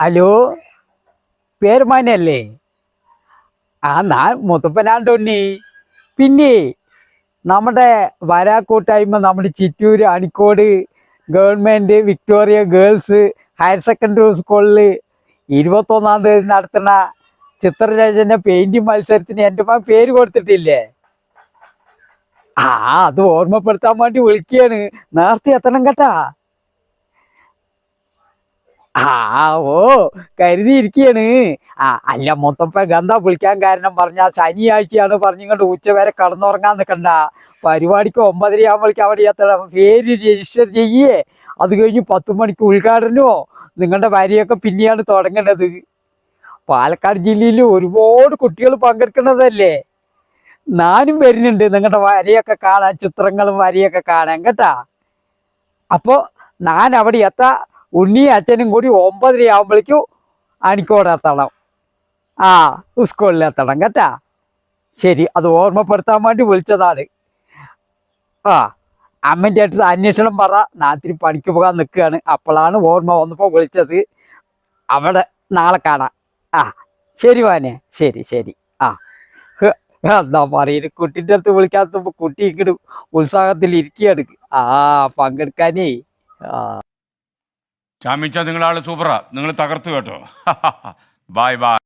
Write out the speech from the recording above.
Hello? പേരുമാനല്ലേ? ആ ഞാൻ മുത്തപ്പനാണ്ടോണ്ണി. പിന്നെ നമ്മുടെ വരാ കൂട്ടായ്മ നമ്മുടെ Chittur Anikkode government Victoria girls higher secondary സ്കൂളിൽ ഇരുപത്തൊന്നാം തീയതി നടത്തുന്ന ചിത്രരചന പെയിന്റിങ് മത്സരത്തിന് എന്റെ മകൻ പേര് കൊടുത്തിട്ടില്ലേ? ആ അത് ഓർമ്മപ്പെടുത്താൻ വേണ്ടി വിളിക്കുകയാണ് നേരത്തെ എത്തണം കേട്ടാ. ആ ഓ കരുതിയിരിക്കുകയാണ് ആ അല്ല മൊത്തപ്പ ഗന്ധ വിളിക്കാൻ കാരണം പറഞ്ഞ ശനിയാഴ്ചയാണ് പറഞ്ഞിങ്ങോട്ട് ഉച്ച വരെ കടന്നുറങ്ങാൻ നിൽക്കണ്ട പരിപാടിക്ക് ഒമ്പതര ആകുമ്പോഴേക്കും അവിടെ എത്തണം. പേര് രജിസ്റ്റർ ചെയ്യേ. അത് കഴിഞ്ഞ് പത്ത് മണിക്ക് ഉദ്ഘാടനമോ നിങ്ങളുടെ ഭാര്യയൊക്കെ പിന്നെയാണ് തുടങ്ങേണ്ടത്. പാലക്കാട് ജില്ലയിൽ ഒരുപാട് കുട്ടികൾ പങ്കെടുക്കുന്നതല്ലേ? ഞാനും വരുന്നുണ്ട് നിങ്ങളുടെ വരയൊക്കെ കാണാൻ ചിത്രങ്ങളും വരയൊക്കെ കാണാൻ കേട്ടാ? അപ്പോൾ ഞാൻ അവിടെ എത്താ ഉണ്ണി അച്ഛനും കൂടി ഒമ്പതര ആകുമ്പോഴേക്കും അനിക്കോടെ എത്തണം. ആ സ്കൂളിൽ എത്തണം കേട്ടാ. ശരി അത് ഓർമ്മപ്പെടുത്താൻ വേണ്ടി വിളിച്ചതാണ്. ആ അമ്മന്റെ അടുത്ത് അന്വേഷണം പറ. നാത്തിരി പണിക്ക് പോകാൻ നിൽക്കുകയാണ്. അപ്പോഴാണ് ഓർമ്മ വന്നപ്പോൾ വിളിച്ചത്. അവിടെ നാളെ കാണാം. ആ ശരി വാനെ ശരി ശരി. ആ എന്താ പറയുന്നത് കുട്ടിന്റെ അടുത്ത് വിളിക്കാത്തപ്പോൾ കുട്ടി ഇങ്ങോട്ട് ഉത്സാഹത്തിൽ ഇരിക്കുകയാണ്. ആ പങ്കെടുക്കാനേ. ആ. ചാമിച്ച നിങ്ങളാൾ സൂപ്പറാ. നിങ്ങൾ തകർത്തു കേട്ടോ. Bye bye